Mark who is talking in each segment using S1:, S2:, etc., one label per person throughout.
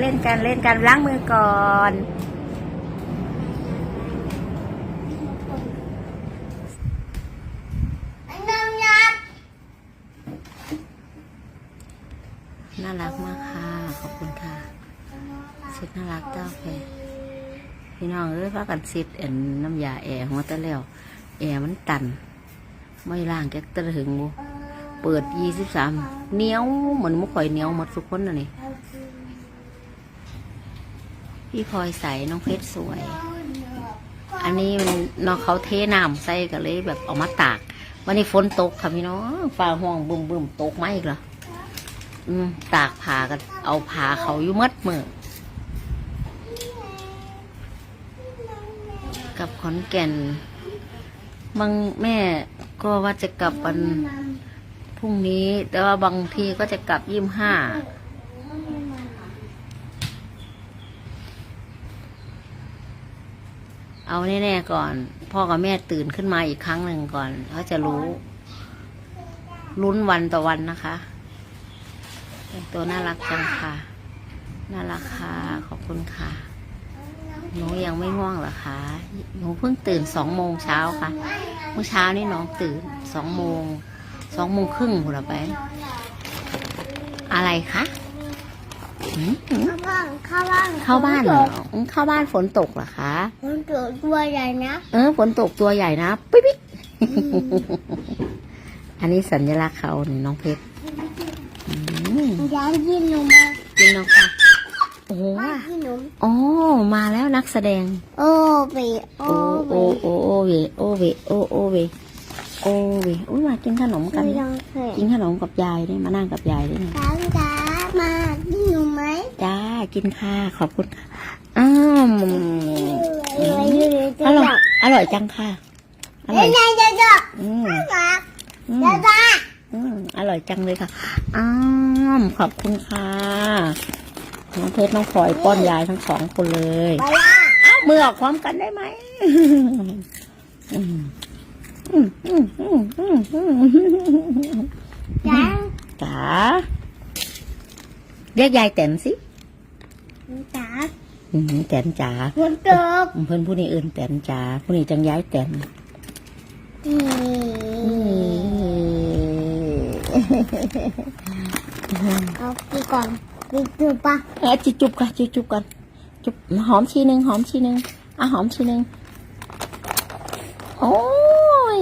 S1: เล่นกันเล่นกันเล่นกันล้างมือก่อน น่ารักมากค่ะ ขอบคุณค่ะชุดน่ารักเจ้าแพรพี่น้องเอ้ยพากันซิดเอ็นน้ำยาแอร์หัวตะแล้วแอร์มันตัน ไม่ล่างแก๊กตะถึงบุเปิดยี่สิบสามเหนียวเหมือนมุกข่อยเหนียวหมดทุกคนน่ะนี่ พี่พลอยใส่น้องเพชรสวย อันนี้มันน้องเขาเทน้ำใส่กันเลยแบบเอามาตาก วันนี้ฝนตกค่ะพี่น้องฟ้าห้องบึมบึมตกไหมอีกเหรออืมตากผากันเอาผาเขาอยู่มัดมือกับขอนแก่นบางแม่ก็ว่าจะกลับวันพรุ่งนี้ แต่ว่าบางทีก็จะกลับยี่ห้า เอาแน่ๆก่อน พ่อกับแม่ตื่นขึ้นมาอีกครั้งหนึ่งก่อนเขาจะรู้ ลุ้นวันต่อวันนะคะแต่งตัวน่ารักจังค่ะ น่ารักค่ะ ขอบคุณค่ะ หนูยังไม่ง่วงเหรอคะ หนูเพิ่งตื่นสองโมงเช้าค่ะ เมื่อเช้านี่น้องตื่นสองโมง สองโมงครึ่งหัวไป อะไรคะ
S2: เข้าบ้านเข้าบ้าน
S1: เข้าบ้านเหรออืมเข้าบ้านฝนตกเหรอคะ
S2: มันตัวตัวใหญ่นะ
S1: เออฝนตกตัวใหญ่นะปิ๊บปิ๊บอันนี้สัญลักษณ์เขาเนี่ยน้องเพชรอืม
S2: ยายกินหนูมา
S1: กินน้องค่ะโอ้โห
S2: ยายกินหนู
S1: โอ้มาแล้วนักแสดง
S2: โอ้เบโอ้
S1: โอ้
S2: เบ
S1: โอ้โอ้โอเวโอเวโอโอเวโอเวอุ้ยมากินขนมกัน
S2: ไม่ต้องเคย
S1: กินขนมกับยายนี่มานั่งกับยายนี่
S2: ตามตา มากินหนูไหม
S1: จ้ากินค่ะขอบคุณค่ะอ้าว
S2: เอ้ยเอ้ย
S1: อร่อยอร่อยจังค่ะอร่
S2: เอ้
S1: อยย
S2: ยายจะจะ
S1: อืม
S2: รัก
S1: อืม
S2: จะจะ
S1: อืมอร่อยจังเลยค่ะอ้าวขอบคุณค่ะน้องเพชรน้องพลอยป้อนยายทั้งสองคนเลย
S2: ไปละ
S1: อ้าวมือออกพร้อมกันได้ไหมอืมอืมอืมอืมอืมอืม
S2: จ้า
S1: จ๋า เรียกยายแตนสิ
S2: จ้า
S1: อืมแตนจ๋า
S2: คนตก
S1: เพื่อนผู้นี้เอื่นแตนจ๋าผู้นี้จังย้ายแตน
S2: นี่
S1: อืม
S2: เอาไปก่อนไปดูปะ
S1: เอาจิจุบกันจิจุบกันจุบหอมทีหนึ่งหอมทีหนึ่งอะหอมทีหนึ่งโอ้ย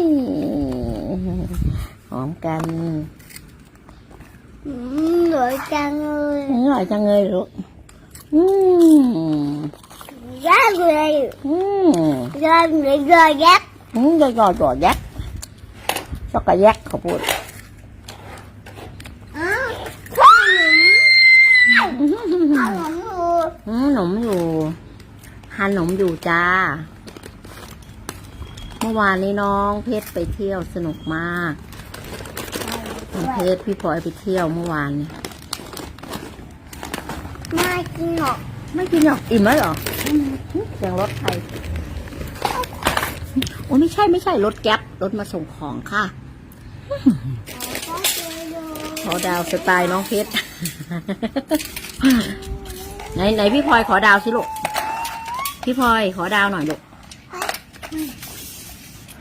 S1: หอมกัน
S2: อืม สวยจังเลย
S1: อร่อยจังเลยลูกอืม
S2: ยากเลย
S1: อืม
S2: ยากเลยยากยักษ์
S1: อืมจะหยอดหยอดยักษ์ช็อกโกแลตเขาพูด
S2: อ้าวข้าวหนมข้าวหนมอยู่
S1: อืมหนมอยู่ทานหนมอยู่จ้า เมื่อวานนี้น้องเพชรไปเที่ยวสนุกมากน้องเพชรพี่พลอยไปเที่ยวเมื่อวานนี้
S2: ไม่กินหรอก
S1: ไม่กินหรอกอิ่มแล้วเหรอเสียงรถใครโอ้ไม่ใช่ไม่ใช่รถแก๊ปรถมาส่งของค่ะ
S2: ข้าวสวยเลย
S1: ขอดาวสไตล์น้องเพชรไหนไหนพี่พลอยขอดาวสิลูกพี่พลอยขอดาวหน่อยลูก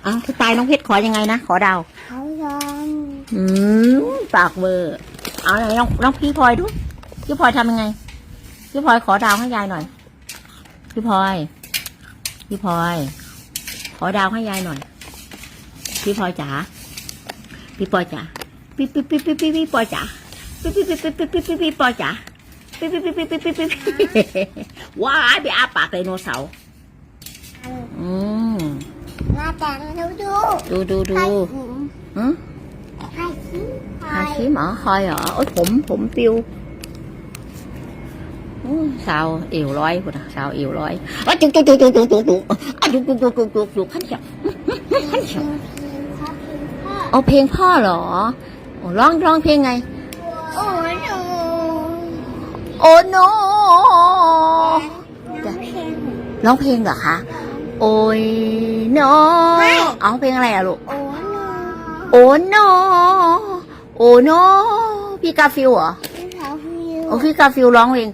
S1: อ้าวสไตล์น้องเพชรขอยังไงนะขอดาว
S2: เขายอม
S1: อืมปากเบอร์เอาไหนน้องน้องพี่พลอยดูพี่พลอยทำยังไง พี่พลอยขอดาวให้ยายหน่อย พี่พลอย พี่พลอย ขอดาวให้ยายหน่อย พี่พลอยจ๋า พี่พลอยจ๋า พี่พี่พี่พี่พี่พี่พลอยจ๋า พี่พี่พี่พี่พี่พี่พี่พี่พลอยจ๋า พี่พี่พี่พี่พี่พี่พี่ว้ายไปอาปากไดโนเสาร์อืม
S2: มาแต่งดูดู
S1: ดูดูดู
S2: ให้
S1: อืม
S2: ให้ชิ้น
S1: หาชิมเหรอคอยเหรอโอ้ยผมผมปิวอู้ สาวเอวร้อยพุ่นนะสาวเอวร้อยอะจุกจุกจุกจุกจุกจุกจุกจุกจุกจุกจุกจุกจุกขันเฉียวขันเฉียวเอาเพลงพ่อเหรอร้องร้องเพลงไง
S2: โอ้ยหนู
S1: โอ้โน
S2: น้ำเพลง
S1: ร้องเพลงเหรอคะโอ้ยโนเอาเพลงอะไรอะลูก
S2: โอ้หนู
S1: โอ้โนโอ้โนพี่กาฟิลเหรอ
S2: พี่สาวพี่
S1: โอ้พี่กาฟิลร้องเพลง